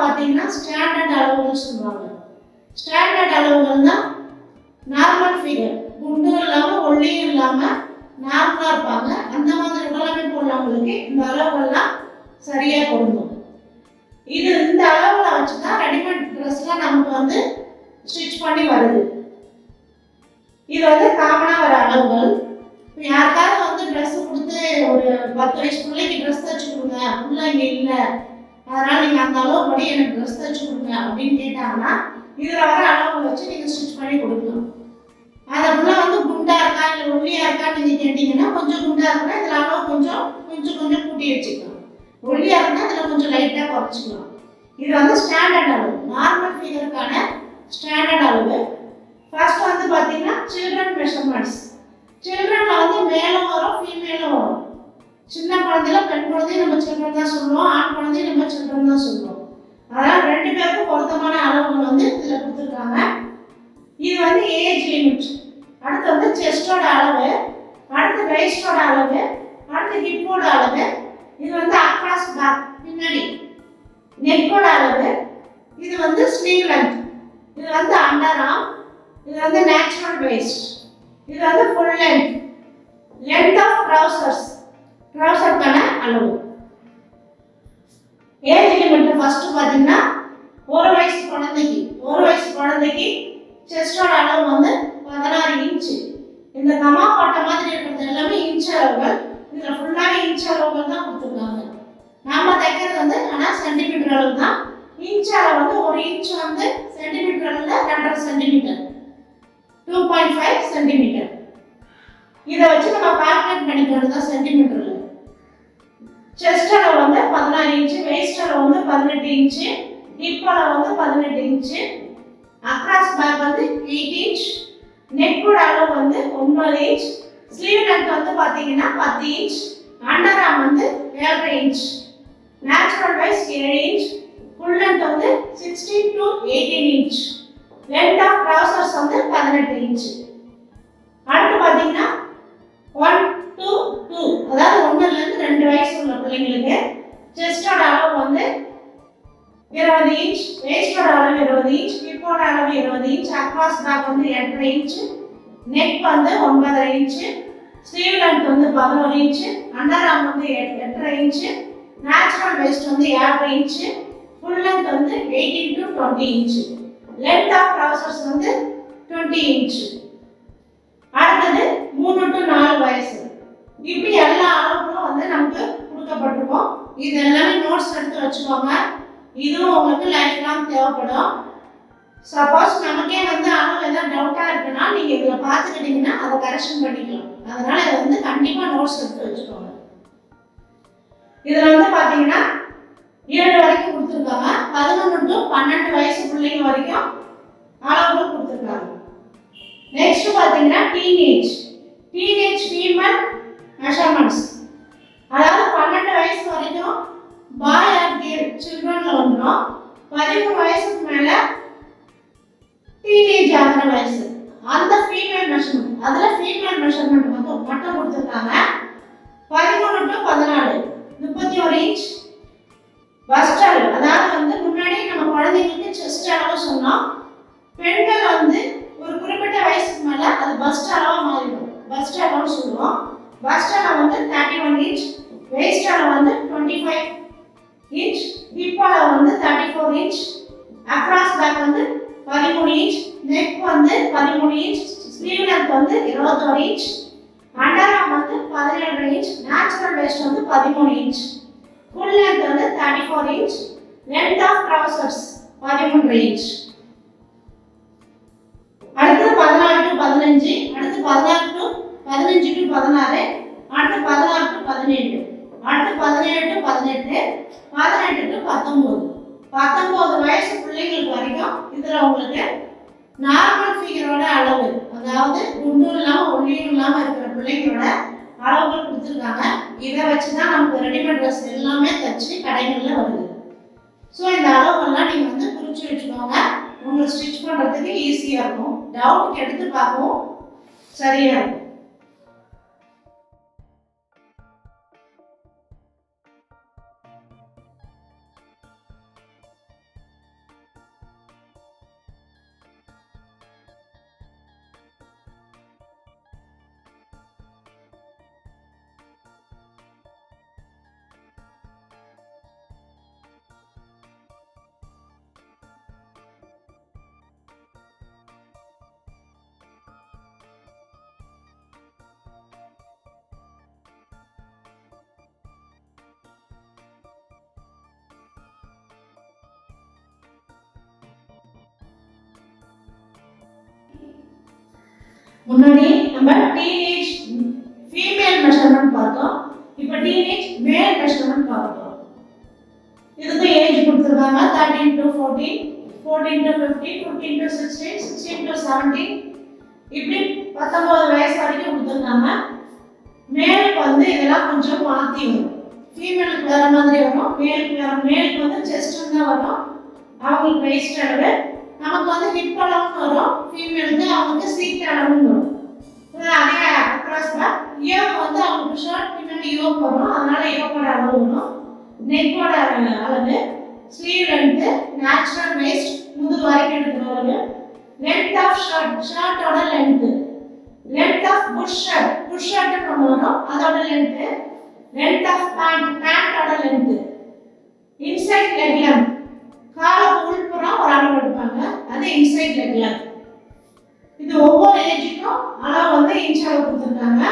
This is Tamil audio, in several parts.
பார்த்தீங்கன்னா ஸ்டாண்டர்ட் அளவுகள் சொல்லுவாங்க. ஸ்டாண்டர்ட் அளவுகள்னா நார்மல் ஃபிகர் குண்டும் இல்லாமல் ஒல்லியும் இல்லாமல் நார்மலாக இருப்பாங்க. அந்த மாதிரி உடலமைப்பு உள்ளவங்களுக்கு இந்த அளவுகள்லாம் சரியாக கொடுக்கும் இது இந்த அளவில் வச்சு தான் ரெடிமேட் ட்ரெஸ்லாம் நமக்கு வந்து ஸ்டிச் பண்ணி வருது. இது வந்து காமனாக வர அளவுகள். இப்போ யாருக்காவது வந்து ட்ரெஸ் கொடுத்து ஒரு பத்து வயசு பிள்ளைக்கு ட்ரெஸ் தைச்சு கொடுங்க. பிள்ளை இங்கே இல்லை. அதனால் நீங்கள் அந்த அளவு படி எனக்கு ட்ரெஸ் தைச்சு கொடுங்க அப்படின்னு கேட்டாங்கன்னா இதில் வர அளவு வச்சு நீங்கள் ஸ்டிச் பண்ணி கொடுக்கலாம். அந்த வந்து குண்டா இருக்கா இல்லை ஒல்லியா இருக்கான்னு நீங்கள் கேட்டிங்கன்னா கொஞ்சம் குண்டா இருக்குன்னா இதில் அளவு கொஞ்சம் கொஞ்சம் கொஞ்சம் கூட்டி வச்சுக்கலாம். ஒல்லியா இருந்தால் இதில் கொஞ்சம் லைட்டாக குறைச்சிக்கலாம். இது வந்து ஸ்டாண்டர்ட் அளவு. நார்மல் ஃபிகருக்கான ஸ்டாண்டர்ட் அளவு. ஃபர்ஸ்ட் வந்து பார்த்தீங்கன்னா சில்ட்ரன் மெஷர்மெண்ட்ஸ் சில்ட்ரன்ல வந்து மேலும் வரும் ஃபீமேலும் வரும். சின்ன குழந்தையில பெண் குழந்தையும் நம்ம சில்ட்ரன் தான் சொல்லுவோம் ஆண் குழந்தையும் நம்ம சில்ட்ரன் தான் சொல்லுவோம் அதனால் ரெண்டு பேருக்கும் பொருத்தமான அளவுகள் வந்து இதில் கொடுத்துருக்காங்க. இது வந்து ஏஜ் லிமிட் அடுத்து வந்து செஸ்டோட அளவு அடுத்து வெயிஸ்டோட அளவு அடுத்து ஹிப்போட அளவு. இது வந்து அக்ராஸ் பேக் பின்னாடி. நெக்கோட அளவு. இது வந்து ஸ்லீவ் லென்த் இது வந்து அண்டர் இது வந்து நேச்சுரல் வேஸ்ட் இது வந்து full length length of trousers ட்ரௌசருக்கான அளவு ஏஜ் லிமிட் ஃபர்ஸ்ட் பார்த்தீங்கன்னா ஒரு வயசு குழந்தைக்கு ஒரு வயசு குழந்தைக்கு செஸ்டோட அளவு வந்து பதினாறு இன்ச்சு இந்த கமா பாட்டை மாதிரி இருக்கிறது எல்லாமே இன்ச் அளவுகள். இதில் ஃபுல்லாகவே இன்ச் அளவுகள் தான் கொடுத்துருக்காங்க. நாம தைக்கிறது வந்து ஆனால் சென்டிமீட்டர் அளவு தான். இன்ச் அளவு வந்து ஒரு இன்ச் வந்து சென்டிமீட்டர் அளவில் ரெண்டரை centimetre two point five centimetre இதை வச்சு நம்ம கால்குலேட் பண்ணிக்கிறது தான் சென்டிமீட்டர் செஸ்ட் அளவு வந்து பதினாறு இன்ச்சு வேஸ்ட் அளவு வந்து பதினெட்டு இன்ச்சு ஹிப் அளவு வந்து பதினெட்டு இன்ச்சு. அக்ராஸ் பேக் வந்து எயிட் இன்ச் நெக்கோட அளவு வந்து ஒன்பது இன்ச் ஸ்லீவ் லென்த் வந்து பார்த்தீங்கன்னா பத்து இன்ச் அண்டர் ஆம் வந்து ஏழரை இன்ச் நேச்சுரல் வைஸ் ஏழு இன்ச் ஃபுல் லென்த் வந்து sixteen to eighteen inch length of trousers வந்து பதினெட்டு இன்ச் அடுத்து பார்த்தீங்கன்னா ஒன் டூ டூ அதாவது ஒன்றுலேருந்து ரெண்டு வயசு உள்ள பிள்ளைங்களுக்கு செஸ்டோட அளவு வந்து இருபது இன்ச் வேஸ்டோட அளவு இருபது இன்ச் பிப்போட அளவு இருபது இன்ச் அக்ராஸ் பேக் வந்து எட்டரை இன்ச் நெக் வந்து ஒன்பதரை இன்ச்சு ஸ்லீவ் லென்த் வந்து பதினோரு இன்ச்சு அண்டர் ஆர்ம் வந்து எட்- எட்டரை இன்ச்சு நேச்சுரல் வேஸ்ட் வந்து ஏழரை இன்ச்சு ஃபுல் லென்த் வந்து eighteen to twenty inch length of trousers வந்து டுவெண்ட்டி இன்ச்சு அடுத்தது மூணு டு நாலு வயசு. இப்படி எல்லா அளவுகளும் வந்து நமக்கு கொடுக்கப்பட்டிருக்கும். இது எல்லாமே நோட்ஸ் எடுத்து வச்சுக்கோங்க. இதுவும் உங்களுக்கு லைஃப் லாங் தேவைப்படும். சப்போஸ் நமக்கே வந்து அளவு ஏதாவது டவுட்டாக இருக்குன்னா நீங்கள் இதில் பார்த்துக்கிட்டிங்கன்னா அதை கரெக்ஷன் பண்ணிக்கலாம். அதனால் இதை வந்து கண்டிப்பாக நோட்ஸ் எடுத்து வச்சுக்கோங்க. இதில் வந்து பார்த்தீங்கன்னா ஏழு வரைக்கும் கொடுத்துருக்காங்க. பதினொன்று டு பன்னெண்டு வயசு பிள்ளைங்க வரைக்கும் அளவுகள் கொடுத்துருக்காங்க. நெக்ஸ்ட் பார்த்தீங்கன்னா டீனேஜ் டீனேஜ் ஃபீமேல் மெஷர்மெண்ட்ஸ் அதாவது பன்னெண்டு வயசு வரைக்கும் பாய் ஆர் கேர்ள் சில்ட்ரனில் வந்துடும் பதிமூணு வயசுக்கு மேலே டீனேஜ் ஆகிற வயசு. அந்த ஃபீமேல் மெஷர்மெண்ட் அதில் ஃபீமேல் மெஷர்மெண்ட் மட்டும் மட்டும் கொடுத்துருக்காங்க. பதிமூணு டு பதினாலு முப்பத்தி ஒரு இன்ச் பஸ்ட் அளவு அதாவது வந்து முன்னாடி நம்ம குழந்தைங்களுக்கு செஸ்ட் அளவு சொன்னோம். பெண்கள் வந்து ஒரு குறிப்பிட்ட வயசுக்கு மேலே அது பஸ்ட் அளவாக மாறிடும். பஸ்ட் அளவு வந்து தேர்ட்டி ஒன் இன்ச் வேஸ்ட் அளவு வந்து டுவெண்ட்டி ஃபைவ் இன்ச் ஹிப் அளவு வந்து thirty four inch across back வந்து பதிமூணு இன்ச் நெக் வந்து பதிமூணு இன்ச் ஸ்லீவ் லென்த் வந்து இருபத்தோரு இன்ச் அண்டரா வந்து பதினேழு இன்ச் நேச்சுரல் வேஸ்ட் வந்து பதிமூணு இன்ச் ஃபுல் லென்த் வந்து thirty four inch length of trousers பதிமூன்று இன்ச் அடுத்து பதினாலு டு பதினஞ்சு அடுத்து பதினாறு டு பதினஞ்சு டு பதினாறு அடுத்து பதினாறு டு பதினேழு அடுத்து பதினேழு டு பதினெட்டு பதினெட்டு டு பத்தொம்போது பத்தொம்போது வயசு பிள்ளைங்களுக்கு வரைக்கும் இதில் உங்களுக்கு நார்மல் ஃபிகரோட அளவு அதாவது குண்டும் இல்லாமல் ஒல்லியும் இல்லாமல் இருக்கிற பிள்ளைங்களோட அளவுகள் கொடுத்துருக்காங்க. இதை வச்சு தான் நமக்கு ரெடிமேட் ட்ரெஸ் எல்லாமே தச்சு கடைகளில் வருது. ஸோ இந்த அளவுகள்லாம் நீங்கள் வந்து குறித்து வச்சுக்கோங்க. உங்களுக்கு ஸ்டிச் பண்ணுறதுக்கு ஈஸியாக இருக்கும். டவுட் எடுத்து பார்ப்போம் சரியாக இருக்கும். முன்னாடி நம்ம டீனேஜ் ஃபீமேல் மெஷர்மெண்ட் பார்த்தோம். இப்போ டீனேஜ் மேல் மெஷர்மெண்ட் பார்த்தோம் இதுக்கு ஏஜ் கொடுத்துருக்காங்க. Thirteen to fourteen fourteen to fifteen fifteen to sixteen sixteen to seventeen இப்படி பத்தொம்போது வயசு வரைக்கும் கொடுத்துருக்காங்க. மேலுக்கு வந்து இதெல்லாம் கொஞ்சம் மாற்றி வரும். ஃபீமேலுக்கு வேற மாதிரி வரும். மேலுக்கு வேற மேலுக்கு வந்து செஸ்ட் தான் வரும். அவங்களுக்கு வெயிஸ்ட் அளவு நமக்கு வந்து ஹிப் அளவுன்னு வரும். ஃபீமேலுக்கு அவங்களுக்கு சீட் அளவுன்னு வரும். அதே அக்ராஸ்ல பேக் வந்து அவங்களுக்கு ஷர்ட் பின்னாடி யோக் வரும் அதனால யோக்கோட அளவு வரும். நெக்கோட அளவு. ஸ்லீவ் லென்த்து நேச்சுரல் வேஸ்ட் முதுகு வரைக்கும் எடுக்கிற அளவு. Length of shirt ஷர்ட்டோட length length of bush shirt bush shirt ஒன்று வரும். அதோட லென்த்து லென்த் ஆஃப் பேண்ட் பேண்டோட லென்த்து இன்சைட் லெக் லென்த் காலுக்கு உள்புறம் ஒரு அளவு எடுப்பாங்க. அது இன்சைட் லெக் இது ஒவ்வொரு ஏஜுக்கும் அளவு வந்து இன்ச் அளவு கொடுத்துருக்காங்க.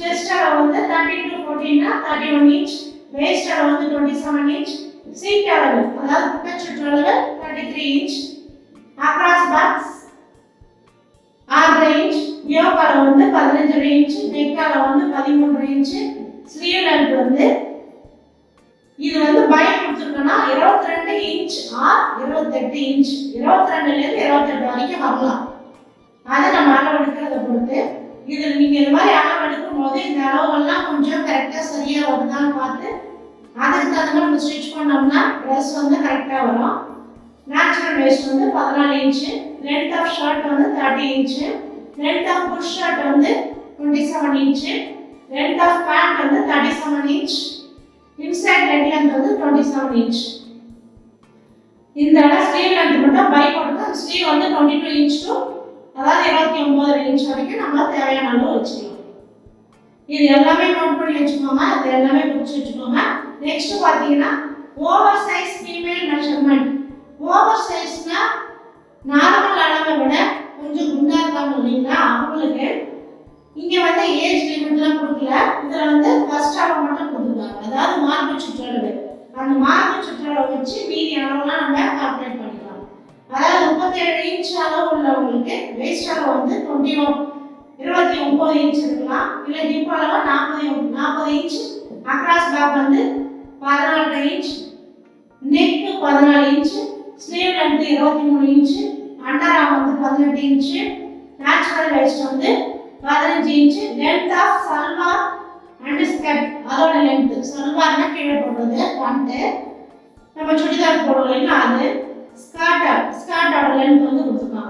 செஸ்ட் அளவு வந்து தேர்ட்டி டு ஃபோர்டீன்னா தேர்ட்டி ஒன் இன்ச் வேஸ்ட் அளவு வந்து டுவெண்ட்டி செவன் இன்ச் சீட் அளவு அதாவது குட்டை சுற்றளவு thirty three inch across backs ஆறரை இன்ச் யோக் வந்து பதினஞ்சரை இன்ச் நெக் அளவு வந்து பதிமூன்று இன்ச் ஸ்லீவ் லென்த் வந்து இது வந்து பயம் கொடுத்துருக்கோம்னா இருபத்தி ரெண்டு இருபத்தெட்டு இன்ச் இருபத்தி ரெண்டுலேருந்து இருபத்தெட்டு வரைக்கும் வரலாம். அதை நம்ம அளவு எடுக்கிறத பொறுத்து இதில் நீங்கள் இது மாதிரி அளவு எடுக்கும் போது இந்த அளவுகள்லாம் கொஞ்சம் கரெக்டாக சரியாக வருதான்னு பார்த்து அதுக்கு தகுந்த மாதிரி நம்ம ஸ்டிச் பண்ணோம்னா ட்ரெஸ் வந்து கரெக்டாக வரும். நேச்சுரல் வேஸ்ட் வந்து பதினாலு இன்ச்சு லென்த் ஆஃப் ஷர்ட் வந்து thirty inch length of bush shirt வந்து twenty seven inch length of pant வந்து thirty seven inch inside leg length வந்து டுவெண்ட்டி செவன் இன்ச் இந்த இடம் ஸ்லீவ் லென்த் மட்டும் பை போட்டு ஸ்லீவ் வந்து டுவெண்ட்டி டூ இன்ச் டு அதாவது இருபத்தி ஒன்பது இன்ச் வரைக்கும் நம்ம தேவையான அளவு வச்சுக்கலாம் இது எல்லாமே நோட் பண்ணி வச்சுக்கோங்க இது எல்லாமே குறிச்சு வச்சுக்கோங்க நெக்ஸ்ட் பார்த்தீங்கன்னா over size female measurement over சைஸ்னா normal அளவை விட கொஞ்சம் குண்டா இருக்காங்க இல்லைங்களா அவங்களுக்கு இங்க வந்து ஏஜ் லிமிட்லாம் கொடுக்கல இதுல வந்து ஃபர்ஸ்ட் அளவு மட்டும் கொடுத்துருக்காங்க அதாவது மார்பு சுற்றளவு அந்த மார்பு சுற்றளவு வச்சு மீதி அளவுலாம் நம்ம கால்குலேட் பண்ணிக்கலாம் அதாவது முப்பத்தேழு இன்ச் அளவு உள்ளவங்களுக்கு வேஸ்ட் அளவு வந்து டுவெண்ட்டி ஒன் இருபத்தி ஒன்பது இன்ச் இருக்கலாம் இல்லை ஹிப் அளவு நாற்பது நாற்பது இன்ச் அக்ராஸ் பேக் வந்து பதினாலு இன்ச் நெக்கு பதினாலு இன்ச் ஸ்லீவ் லென்த் இருபத்தி மூணு இன்ச் அண்டர் வந்து பதினெட்டு இன்ச் நேச்சுரல் வேஸ்ட் வந்து பதினஞ்சு inch length of salwar and skirt அதோட லென்த் சல்வார்னா கீழே போடுறது பேண்ட்டு நம்ம சுடிதார் போடுவோம் இல்லைங்களா அது ஸ்கர்ட் ஸ்கர்ட்டோட லென்த் வந்து கொடுத்துருக்காங்க.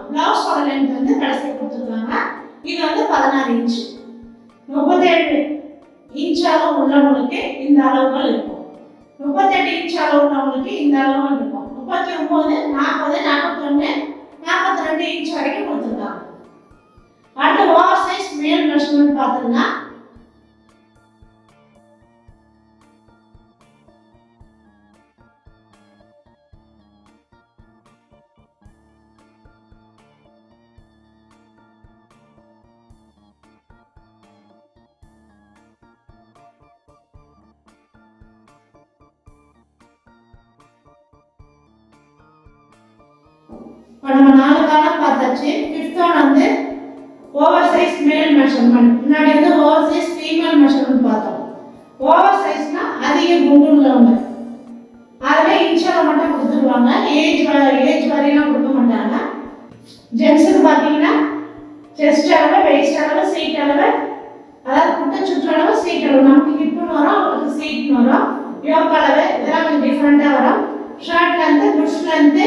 இப்போ நம்ம நாலு காலம் பார்த்தாச்சு. ஃபிஃப்த் ஒன் வந்து ஓவர் சைஸ் மேல் மெஷர்மெண்ட் முன்னாடி வந்து ஓவர் சைஸ் ஃபீமேல் மெஷர்மெண்ட் பார்த்தோம். ஓவர் சைஸ்னா அதிக குண்டு உள்ளவங்க. அதில் இன்ஷால மட்டும் கொடுத்துருவாங்க. ஏஜ் ஏஜ் வரையெல்லாம் கொடுக்க மாட்டாங்க. ஜென்ஸுக்கு பார்த்தீங்கன்னா செஸ்ட் அளவு வெயிஸ்ட் அளவு சீட் அளவு அதாவது குட்டை சுற்றளவு சீட் அளவு. நமக்கு ஹிப்னு வரும் அவங்களுக்கு சீட்னு வரும். யோக் அளவு இதெல்லாம் கொஞ்சம் டிஃப்ரெண்ட்டாக வரும். Shirt length push length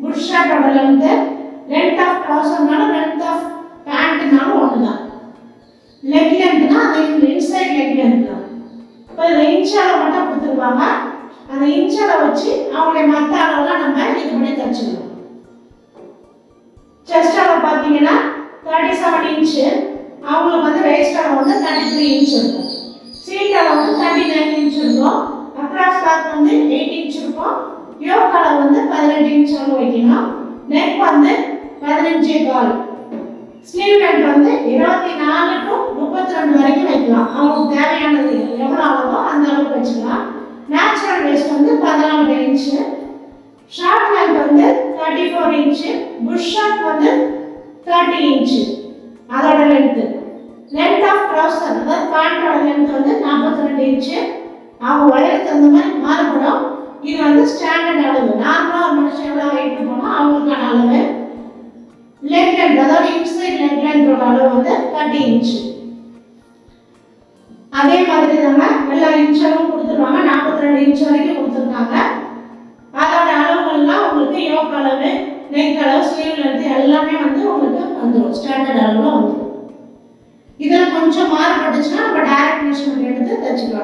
put shirt வந்து லென்த் ஆஃப் ட்ரௌசர்னாலும் லென்த் ஆஃப் பேண்ட்னாலும் ஒன்று தான் லெக் லென்த்னா அது இன்சைட் லெக் லென்த் தான். இப்போ இதில் இன்ச்சால் மட்டும் கொடுத்துருவாங்க அந்த இன்ச்சால் வச்சு அவங்களுடைய மற்ற அளவுலாம் நம்ம இது பண்ணி தச்சுக்கணும். செஸ்ட் பார்த்தீங்கன்னா தேர்ட்டி செவன் இன்ச்சு அவங்களுக்கு வந்து வேஸ்ட் வந்து தேர்ட்டி த்ரீ இன்ச் இருக்கும் சீட் வந்து தேர்ட்டி நைன் இன்ச் இருக்கும். வந்து பதினெட்டு வைக்கணும். நெக் வந்து பதினஞ்சே கால் ஸ்லீவ் லென்த் வந்து இருபத்தி நாலு டு முப்பத்தி ரெண்டு வரைக்கும் வைக்கலாம். அவங்களுக்கு தேவையானது எவ்வளோ அளவோ அந்த அளவுக்கு வச்சுக்கலாம். நேச்சுரல் வேஸ்ட் வந்து பதினாலு இன்ச்சு ஷார்ட் லென்த் வந்து thirty four inch push short வந்து தேர்ட்டி இன்ச்சு அதோட லென்த்து லென்த் ஆஃப் ட்ரௌசர் அதாவது பேண்டோட லென்த் வந்து நாற்பத்தி ரெண்டு இன்ச்சு அவங்க உயரத்துக்கு தகுந்த மாதிரி மாறுபடும். இது வந்து ஸ்டாண்டர்ட் அளவு. நார்மலாக ஒரு மனுஷன் அவங்களுக்கான அளவு லெக் லென்த் அதாவது இன்சைட் லெக் லென்த்தோட அளவு வந்து தேர்ட்டி இன்ச் அதே மாதிரி தாங்க எல்லா இன்ச்சளவும் கொடுத்துருவாங்க. நாற்பத்தி ரெண்டு இன்ச் வரைக்கும் கொடுத்துருக்காங்க. அதோட அளவுகள்லாம் உங்களுக்கு யோக் அளவு நெக் அளவு ஸ்லீவ் லென்த் எல்லாமே வந்து உங்களுக்கு வந்துடும் ஸ்டாண்டர்ட் அளவில் வந்துடும் இதில் கொஞ்சம் மாறுபட்டுச்சுன்னா நம்ம டைரக்ட் மிஷின் எடுத்து தச்சுக்க